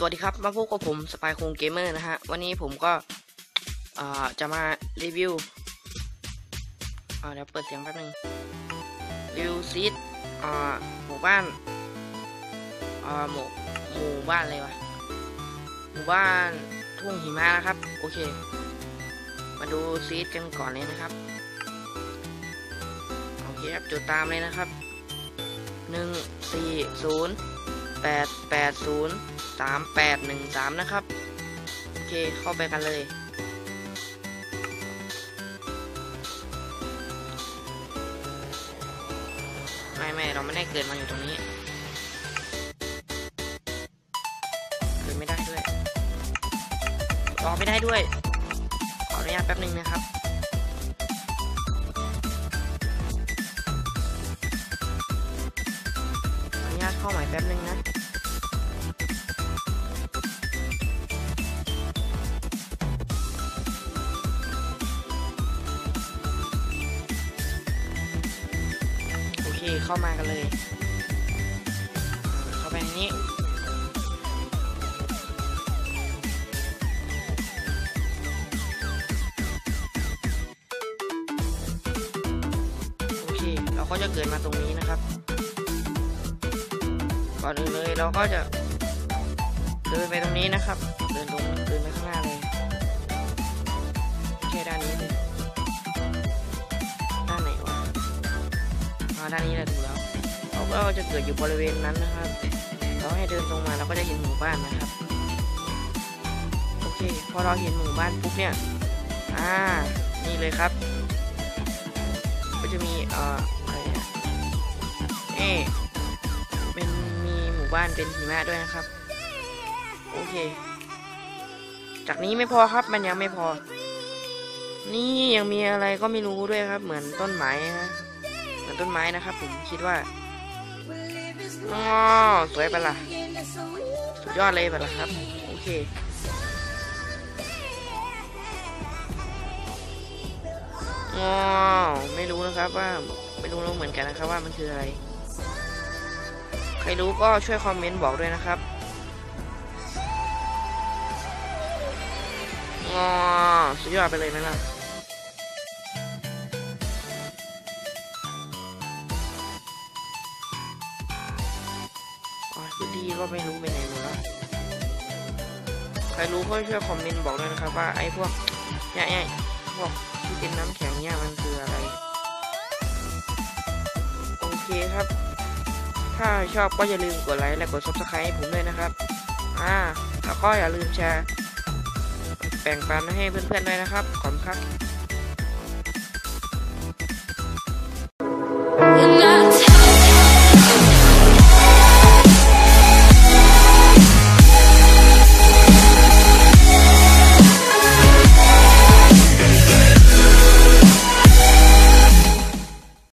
สวัสดีครับ มาพบกับผมสปายคงเกมเมอร์นะฮะ วันนี้ผมก็จะมารีวิวเดี๋ยวเปิดเสียงแป๊บนึงรีวิวซีดหมู่บ้านหมู่หมู่บ้านอะไรวะหมู่บ้านทุ่งหิมะนะครับ โอเค มาดูซีดกันก่อนเลยนะครับ โอเคครับ จุดตามเลยนะครับหนึ่งสี่ศูนย์แปดแปดศูนย์ สามแปดหนึ่งสามนะครับ โอเคเข้าไปกันเลย ไม่ไม่เราไม่ได้เกิดมาอยู่ตรงนี้ เกิดไม่ได้ด้วยรอไม่ได้ด้วย ขออนุญาตแป๊บหนึ่งนะครับขออนุญาตเข้าใหม่แป๊บหนึ่งนะ เข้ามากันเลย เข้าไปนี้โอเคเราก็จะเกิดมาตรงนี้นะครับ ก่อนอื่นเลยเราก็จะเดินไปตรงนี้นะครับ เดินตรงเดินไปข้างหน้าเลย อ่าด้านี้แหละถูกแล้วเราก็จะเกิดอยู่บริเวณนั้นนะครับ เราให้เดินตรงมาเราก็จะเห็นหมู่บ้านนะครับ โอเค พอเราเห็นหมู่บ้านปุ๊บเนี่ย อ่า นี่เลยครับ ก็จะมีเอ่ออะไรเนี่ยเอ๊ะเป็นมีหมู่บ้านเป็นหิมะด้วยนะครับ โอเค จากนี้ไม่พอครับ มันยังไม่พอ นี่ยังมีอะไรก็ไม่รู้ด้วยครับ เหมือนต้นไม้นะ มือนต้นไม้นะครับผมคิดว่าอ๋อสวยปะล่ะสุดยอดเลยปะล่ะครับ โอเคอ๋อไม่รู้นะครับว่าไม่รู้เหมือนกันนะครับว่ามันคืออะไร ใครรู้ก็ช่วยคอมเมนต์บอกด้วยนะครับอ๋อสุดยอดไปเลยไหมล่ะ อ๋อพื้นที่ก็ไม่รู้ไปไหนหมดแล้ว ใครรู้ก็ช่วยคอมเมนต์บอกด้วยนะครับว่าไอ้พวกเนี่ยๆพวกที่เป็นน้ำแข็งเนี่ยมันคืออะไร โอเคครับ ถ้าชอบก็อย่าลืมกดไลค์และกด subscribe ให้ผมด้วยนะครับ อ่า แล้วก็อย่าลืมแชร์ แบ่งปันให้เพื่อนๆด้วยนะครับ ขอบคุณครับ